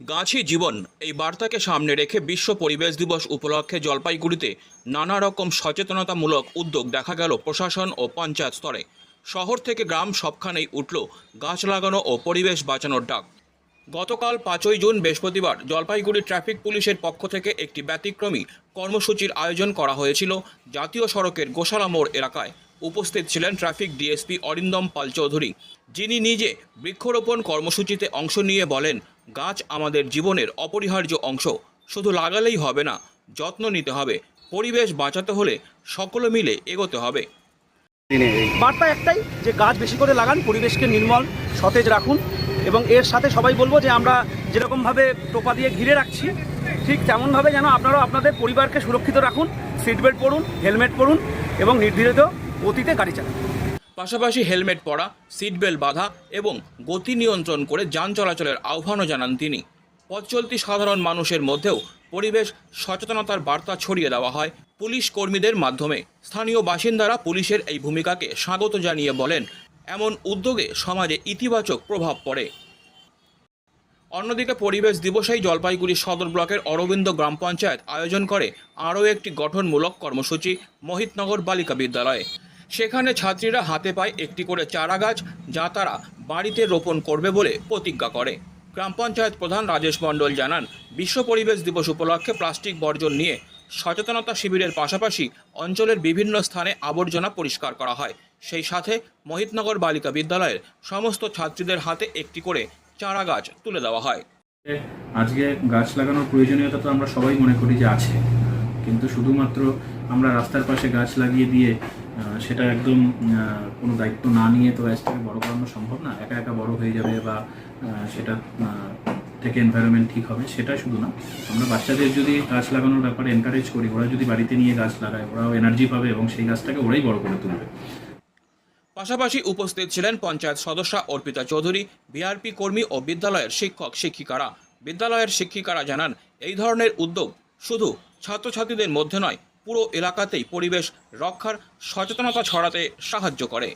গাছই জীবন, এই বার্তাকে সামনে রেখে বিশ্ব পরিবেশ দিবস উপলক্ষে জলপাইগুড়িতে নানা রকম সচেতনতামূলক উদ্যোগ দেখা গেল প্রশাসন ও পঞ্চায়েত স্তরে। শহর থেকে গ্রাম সবখানেই উঠল গাছ লাগানো ও পরিবেশ বাঁচানোর ডাক। গতকাল পাঁচই জুন বৃহস্পতিবার জলপাইগুড়ি ট্রাফিক পুলিশের পক্ষ থেকে একটি ব্যতিক্রমী কর্মসূচির আয়োজন করা হয়েছিল জাতীয় সড়কের গোশালা মোড় এলাকায়। উপস্থিত ছিলেন ট্রাফিক ডিএসপি অরিন্দম পাল চৌধুরী, যিনি নিজে বৃক্ষরোপণ কর্মসূচিতে অংশ নিয়ে বলেন, গাছ আমাদের জীবনের অপরিহার্য অংশ, শুধু লাগালেই হবে না, যত্ন নিতে হবে, পরিবেশ বাঁচাতে হলে সকলে মিলে এগোতে হবে। বার্তা একটাই, যে গাছ বেশি করে লাগান, পরিবেশকে নির্মল, সতেজ রাখুন এবং এর সাথে সবাই বলব যে আমরা যেরকমভাবে টোপা দিয়ে ঘিরে রাখছি, ঠিক তেমনভাবে যেন আপনারাও আপনাদের পরিবারকে সুরক্ষিত রাখুন সিট বেল্ট পরুন, হেলমেট পরুন এবং নির্ধারিত গতিতে গাড়ি চালান পাশাপাশি হেলমেট পরা সিট বেল্ট বাঁধা এবং গতি নিয়ন্ত্রণ করে যান চলাচলের আহ্বানও জানান তিনি। পথ চলতি সাধারণ মানুষের মধ্যেও পরিবেশ সচেতনতার বার্তা ছড়িয়ে দেওয়া হয় পুলিশ কর্মীদের মাধ্যমে। স্থানীয় বাসিন্দারা পুলিশের এই ভূমিকাকে স্বাগত জানিয়ে বলেন, এমন উদ্যোগে সমাজে ইতিবাচক প্রভাব পড়ে। অন্যদিকে পরিবেশ দিবসেই জলপাইগুড়ি সদর ব্লকের অরবিন্দ গ্রাম পঞ্চায়েত আয়োজন করে আরও একটি গঠনমূলক কর্মসূচি, মোহিতনগর বালিকা বিদ্যালয়ে। সেখানে ছাত্রীরা হাতে পায় একটি করে চারা গাছ যা তারা বাড়িতে রোপণ করবে বলে প্রতিজ্ঞা করে। গ্রাম পঞ্চায়েত প্রধান রাজেশ মণ্ডল জানান, বিশ্ব পরিবেশ দিবস উপলক্ষে প্লাস্টিক বর্জন নিয়ে সচেতনতা শিবিরের পাশাপাশি অঞ্চলের বিভিন্ন স্থানে আবর্জনা পরিষ্কার করা হয়। সেই সাথে মহিতনগর বালিকা বিদ্যালয়ের সমস্ত ছাত্রীদের হাতে একটি করে চারা গাছ তুলে দেওয়া হয়। আজকে গাছ লাগানোর প্রয়োজনীয়তা তো আমরা সবাই মনে করি যে আছে। কিন্তু শুধুমাত্র আমরা রাস্তার পাশে গাছ লাগিয়ে দিয়ে সেটা একদম কোনো দায়িত্ব না নিয়ে তো গাছটাকে বড় করানো সম্ভব না। একা একা বড় হয়ে যাবে বা সেটা থেকে এনভায়রনমেন্ট ঠিক হবে, সেটা শুধু না। আমরা বাচ্চাদের যদি গাছ লাগানোর ব্যাপারে এনকারেজ করি, ওরা যদি বাড়িতে নিয়ে গাছ লাগায়, ওরাও এনার্জি পাবে এবং সেই গাছটাকে ওরাই বড় করে তুলবে। পাশাপাশি উপস্থিত ছিলেন পঞ্চায়েত সদস্যা অর্পিতা চৌধুরী, বিআরপি কর্মী ও বিদ্যালয়ের শিক্ষক, শিক্ষিকারা। বিদ্যালয়ের শিক্ষিকারা জানান, এই ধরনের উদ্যোগ শুধু ছাত্রছাত্রীদের মধ্যে নয় পুরো এলাকাতেই পরিবেশ রক্ষার সচেতনতা ছড়াতে সাহায্য করে।